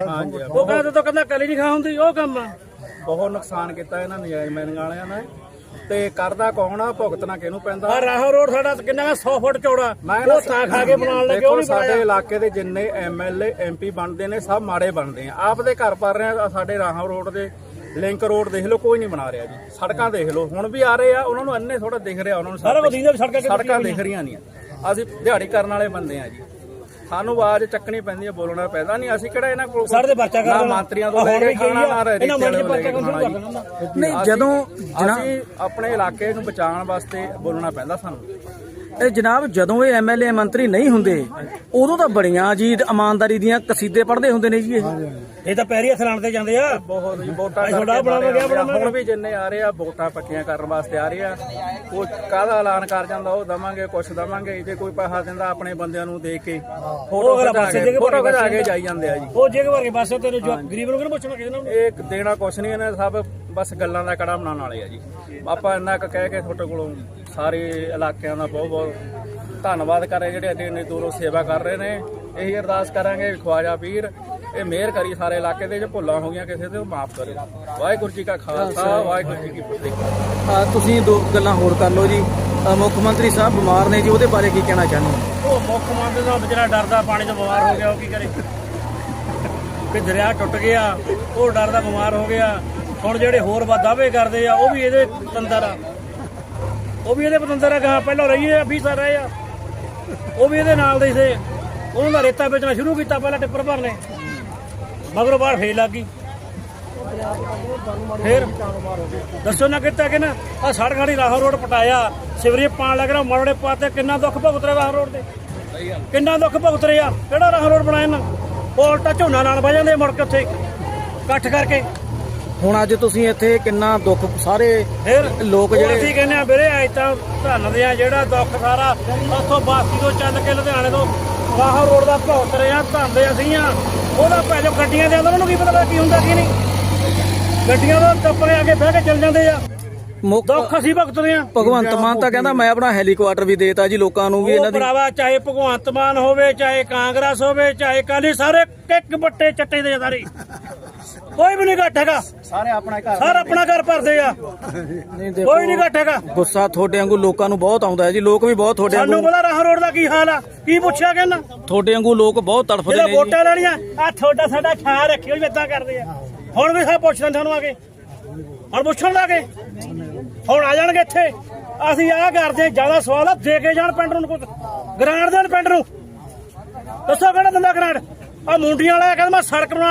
ਉਹ ਕਹਿੰਦਾ ਤਾਂ ਕਹਿੰਦਾ ਕਲੀ ਨਹੀਂ ਖਾ ਹੁੰਦੀ ਉਹ ਕੰਮ ਆ। ਬਹੁਤ ਨੁਕਸਾਨ ਕੀਤਾ ਇਹਨਾਂ ਨਜਾਇਜ਼ ਮਾਈਨਿੰਗ ਵਾਲਿਆਂ ਨੇ। ਤੇ ਕਰਦਾ ਕੌਣ ਆ? ਭੁਗਤਣਾ ਕਿਹਨੂੰ ਪੈਂਦਾ। ਆ ਰਾਹੋਂ ਰੋਡ ਸਾਡਾ ਕਿੰਨਾ 100 ਫੁੱਟ ਚੌੜਾ। ਮੈਂ ਉਹ ਤਾਂ ਖਾ ਕੇ ਬਣਾਉਣ ਲੱਗੇ ਉਹ ਨਹੀਂ ਸਾਡੇ ਇਲਾਕੇ ਦੇ ਜਿੰਨੇ ਐਮਐਲਏ ਐਮਪੀ ਬਣਦੇ ਨੇ ਸਭ ਮਾੜੇ ਬਣਦੇ ਆ। ਆਪ ਦੇ ਘਰ ਪਰ ਰਹੇ ਆ ਸਾਡੇ ਰਾਹਾਂ ਰੋਡ ਦੇ ਲਿੰਕ ਰੋਡ ਦੇਖ ਲਓ ਕੋਈ ਨਹੀਂ ਬਣਾ ਰਿਹਾ ਜੀ। ਸੜਕਾਂ ਦੇਖ ਲਓ ਹੁਣ ਵੀ ਆ ਰਹੇ ਆ ਉਹਨਾਂ ਨੂੰ ਅੰਨੇ ਥੋੜਾ ਦਿਖ ਰਿਹਾ ਉਹਨਾਂ ਨੂੰ ਸੜਕਾਂ ਦਿਖ ਰਹੀਆਂ ਨਹੀਂ ਅਸੀਂ ਦਿਹਾੜੀ ਕਰਨ ਵਾਲੇ ਬੰਦੇ ਆ ਜੀ। ਸਾਨੂੰ ਆਵਾਜ਼ ਚੱਕਣੀ ਪੈਂਦੀ ਹੈ ਬੋਲਣਾ ਪੈਂਦਾ ਨਹੀਂ। ਅਸੀਂ ਕਿਹੜਾ ਇਹਨਾਂ ਕੋਲ ਸਾਡੇ ਪਰਚਾ ਕਰ ਦੇਣਾ। ਮੰਤਰੀਆਂ ਤੋਂ ਲੈ ਕੇ ਖਾਣਾ ਨਾ ਰੇਤੇ ਇਹਨਾਂ ਕੇ ਪਰਚਾ ਖਾਣਾ ਜੀ। ਨਹੀਂ ਜਦੋਂ ਅਸੀਂ ਆਪਣੇ ਇਲਾਕੇ ਨੂੰ ਬਚਾਉਣ ਵਾਸਤੇ ਬੋਲਣਾ ਪੈਂਦਾ ਸਾਨੂੰ। ਇਹ ਜਨਾਬ ਜਦੋਂ ਇਹ ਐਮਐਲਏ ਮੰਤਰੀ ਨਹੀਂ ਹੁੰਦੇ ਉਦੋਂ ਤਾਂ ਬੜੀਆਂ ਜੀ ਇਮਾਨਦਾਰੀ ਦੀਆਂ ਕਸੀਦੇ ਪੜ੍ਹਦੇ ਹੁੰਦੇ ਨੇ ਜੀ ਇਹ। ਇਹ ਤਾਂ ਪੈਰੀ ਹੱਥ ਲਾਣ ਤੇ ਜਾਂਦੇ ਆ। ਬਹੁਤ ਹੀ ਵੋਟਾਂ ਅਸੀਂ ਤੁਹਾਡਾ ਕਰਕੇ ਬਣਾਵਾਂਗੇ, ਮਾਰੇ ਆ। ਬਣਾਵਾਂਗੇ। ਹੁਣ ਵੀ ਜਿੰਨੇ ਆ ਰਹੇ ਆ ਵੋਟਾਂ ਪੱਕੀਆਂ ਕਰਨ ਵਾਸਤੇ ਆ ਰਹੇ ਆ। ਕੋਈ ਕਾਹਦਾ ਐਲਾਨ ਕਰ ਜਾਂਦਾ ਉਹ ਦਵਾਂਗੇ ਕੁਛ ਦਵਾਂਗੇ। ਜੇ ਕੋਈ ਪੈਸਾ ਦਿੰਦਾ ਆਪਣੇ ਬੰਦਿਆਂ ਨੂੰ ਦੇ ਕੇ ਫੋਟੋ ਦੇ ਕੇ ਕੇ ਫੋਟੋ ਪਾਸੇ ਖਿਚਾ ਕੇ ਜਾਈ ਜਾਂਦੇ ਆ ਜੀ। ਉਹ ਜੇਗ ਵਰਗੇ ਪਾਸੇ ਤੇਰੇ ਜੋ ਗਰੀਬ ਨੂੰ ਕਿਹਨੂੰ ਪੁੱਛਣਾ ਕਿਸੇ ਨੂੰ ਇਹ ਦੇਣਾ ਕੁਛ ਨਹੀਂ ਇਹਨੇ ਸਭ ਬਸ ਗੱਲਾਂ ਦਾ ਕੜਾ ਬਣਾਉਣ ਵਾਲੇ ਆ ਜੀ। ਆਪਾਂ ਇੰਨਾ ਕਹਿ ਕੇ ਤੁਹਾਡੇ ਕੋਲੋਂ ਸਾਰੇ ਇਲਾਕਿਆਂ ਦਾ ਬਹੁਤ ਬਹੁਤ ਧੰਨਵਾਦ ਕਰੇ ਜਿਹੜੇ ਇੰਨੀ ਇੰਨੀ ਦੂਰੋਂ ਸੇਵਾ ਕਰ ਰਹੇ ਨੇ। ਇਹੀ ਅਰਦਾਸ ਕਰਾਂਗੇ ਖਵਾਜਾ ਪੀਰ ਇਹ ਮਿਹਰ ਕਰੀ ਸਾਰੇ ਇਲਾਕੇ ਦੇ ਜੇ ਭੁੱਲਾਂ ਹੋ ਗਈਆਂ ਕਿਸੇ ਤੇ ਉਹ ਮਾਫ ਕਰੇ। ਵਾਹਿਗੁਰੂ ਜੀ ਕਾ ਖਾਲਸਾ ਵਾਹਿਗੁਰੂ ਜੀ ਕੀ ਫਤਿਹ। ਆ ਤੁਸੀਂ ਦੋ ਗੱਲਾਂ ਹੋਰ ਕਰ ਲਓ ਜੀ। ਮੁੱਖ ਮੰਤਰੀ ਸਾਹਿਬ ਬਿਮਾਰ ਨੇ ਜੀ ਉਹਦੇ ਬਾਰੇ ਕੀ ਕਹਿਣਾ ਚਾਹੁੰਦੇ ਹੋ? ਉਹ ਮੁੱਖ ਮੰਤਰੀ ਦਾ ਵਿਚਾਰਾ ਡਰਦਾ ਪਾਣੀ ਤੋਂ ਬਿਮਾਰ ਹੋ ਗਿਆ ਉਹ ਕੀ ਕਰੇ? ਕਿ ਦਰਿਆ ਟੁੱਟ ਗਿਆ ਉਹ ਡਰਦਾ ਬਿਮਾਰ ਹੋ ਗਿਆ। ਹੁਣ ਜਿਹੜੇ ਹੋਰ ਦਾਅਵੇ ਕਰਦੇ ਆ ਉਹ ਵੀ ਇਹਦੇ ਪਤੰਦਰ ਆ। ਉਹ ਵੀ ਇਹਦੇ ਪਤੰਦਰ ਆ, ਗਾਂ ਪਹਿਲਾਂ ਰਹੀ ਆ 20 ਸਾਲ ਰਹੇ ਆ। ਉਹ ਵੀ ਇਹਦੇ ਨਾਲ ਦੇ ਸੀ। ਉਹਨਾਂ ਦਾ ਰੇਤਾ ਵੇਚਣਾ ਸ਼ੁਰੂ ਕੀਤਾ, ਪਹਿਲਾਂ ਟਿੱਪਰ ਭਰਨੇ। ਮਗਰੋਂ ਬਾਹਰ ਫੇਰ ਲੱਗ ਗਈ। ਫੇਰ ਦੱਸੋ ਨਾ ਕਿੱਤਾ ਕਿ ਨਾ ਆ ਸੜਕ ਸਾਡੀ ਰਾਹੋਂ ਰੋਡ ਪਟਾਇਆ। ਸਿਵਰੀ ਪਾਣ ਲੱਗ ਰਿਹਾ ਮਰੜੇ ਪਾਤੇ ਕਿੰਨਾ ਦੁੱਖ ਭੁਗਤ ਰਿਹਾ ਰਾਹੋਂ ਰੋਡ ਤੇ। ਕਿੰਨਾ ਦੁੱਖ ਭੁਗਤ ਰਿਹਾ ਕਿਹੜਾ ਰਾਹੋਂ ਰੋਡ ਬਣਾਇਆ ਨਾ ਉਹ ਉਲਟਾ ਝੋਨਾ ਨਾਲ ਵਜ ਜਾਂਦੇ ਮੁੜ ਕੇ ਉੱਥੇ, ਇਕੱਠ ਕਰਕੇ। ਹੁਣ ਅੱਜ ਤੁਸੀਂ ਇੱਥੇ ਕਿੰਨਾ ਦੁੱਖ ਸਾਰੇ ਫਿਰ ਲੋਕ ਜਿਹੜੇ ਅਸੀਂ ਕਹਿੰਦੇ ਆ ਵੀਰੇ ਅੱਜ ਤਾਂ ਧੰਨ ਦੇ ਆ ਜਿਹੜਾ ਦੁੱਖ ਸਾਰਾ। ਉੱਥੋਂ ਬਾਸੀ ਤੋਂ ਚੱਲ ਕੇ ਲੁਧਿਆਣੇ ਤੋਂ ਰਾਹੋਂ ਰੋਡ ਦਾ ਭੁਗਤ ਰਹੇ ਆ ਧੰਨ ਦੇ ਅਸੀਂ ਆ। ਉਹਦਾ ਭੈਜੋ ਗੱਡੀਆਂ ਦੇ ਅੰਦਰ ਉਹਨੂੰ ਕੀ ਪਤਾ ਕੀ ਹੁੰਦਾ ਕੀ ਨਹੀਂ। ਗੱਡੀਆਂ ਦਾ ਟੱਪਰੇ ਆ ਕੇ ਬਹਿ ਕੇ ਚੱਲ ਜਾਂਦੇ ਆ। ਦੁੱਖ ਅਸੀਂ ਭੁਗਤਦੇ ਆ। ਭਗਵੰਤ ਮਾਨ ਤਾਂ ਕਹਿੰਦਾ ਮੈਂ ਆਪਣਾ ਹੈਲੀਕਾਪਟਰ ਵੀ ਦੇਤਾ ਜੀ ਲੋਕਾਂ ਨੂੰ ਵੀ ਇਹਨਾਂ ਦੀ ਭਰਾਵਾ ਚਾਹੇ ਭਗਵੰਤ ਮਾਨ ਹੋਵੇ ਚਾਹੇ ਕਾਂਗਰਸ ਹੋਵੇ ਚਾਹੇ ਕਾਲੀ ਸਾਰੇ ਇੱਕ ਬੱਟੇ ਚੱਟੇ ਦੇ ਸਾਰੇ। ਕੋਈ ਵੀ ਨਹੀਂ ਘੱਟ ਹੈਗਾ। ਸਾਰੇ ਆਪਣਾ ਘਰ ਸਾਰਾ ਆਪਣਾ ਘਰ ਭਰਦੇ ਆ। ਨਹੀਂ ਦੇਖੋ ਕੋਈ ਨਹੀਂ ਘੱਟ ਹੈਗਾ। ਗੁੱਸਾ ਤੁਹਾਡੇ ਵਾਂਗੂ ਲੋਕਾਂ ਨੂੰ ਬਹੁਤ ਆਉਂਦਾ ਹੈ ਜੀ ਲੋਕ ਵੀ ਬਹੁਤ ਤੁਹਾਡੇ ਸਾਨੂੰ ਵਾਂਗੂ ਰਾਹ ਰੋਡ ਦਾ ਕੀ ਹਾਲ ਆ? ਕੀ ਪੁੱਛਿਆ ਕਹਿੰਦਾ? ਤੁਹਾਡੇ ਵਾਂਗੂ ਲੋਕ ਬਹੁਤ ਤੜਫਦੇ ਜਦੋਂ ਨੇ ਜੀ। ਵੋਟਾਂ ਲੈਣੀਆਂ ਆ ਤੁਹਾਡਾ ਸਾਡਾ ਖਿਆਲ ਰੱਖਿਓ ਵੀ ਇਦਾਂ ਕਰਦੇ ਆ। ਹੁਣ ਵੀ ਸਭ ਪੁੱਛਦੇ ਤੁਹਾਨੂੰ ਆ ਕੇ। ਹੁਣ ਪੁੱਛਣ ਲੱਗੇ ਹੁਣ ਆ ਜਾਣਗੇ ਇੱਥੇ। ਅਸੀਂ ਆਹ ਕਰਦੇ ਜ਼ਿਆਦਾ ਸਵਾਲ ਆ ਦੇ ਕੇ ਜਾਣ ਪਿੰਡ ਨੂੰ ਕੁਝ ਗ੍ਰਾਂਟ ਦੇਣ ਪਿੰਡ ਨੂੰ। ਦੱਸੋ ਕਿਹੜਾ ਦਿੰਦਾ ਗ੍ਰਾਂਟ? ਆ ਮੁੰਡੀਆਂ ਵਾਲਾ ਕਹਿੰਦਾ ਮੈਂ ਸੜਕ ਬਣਾ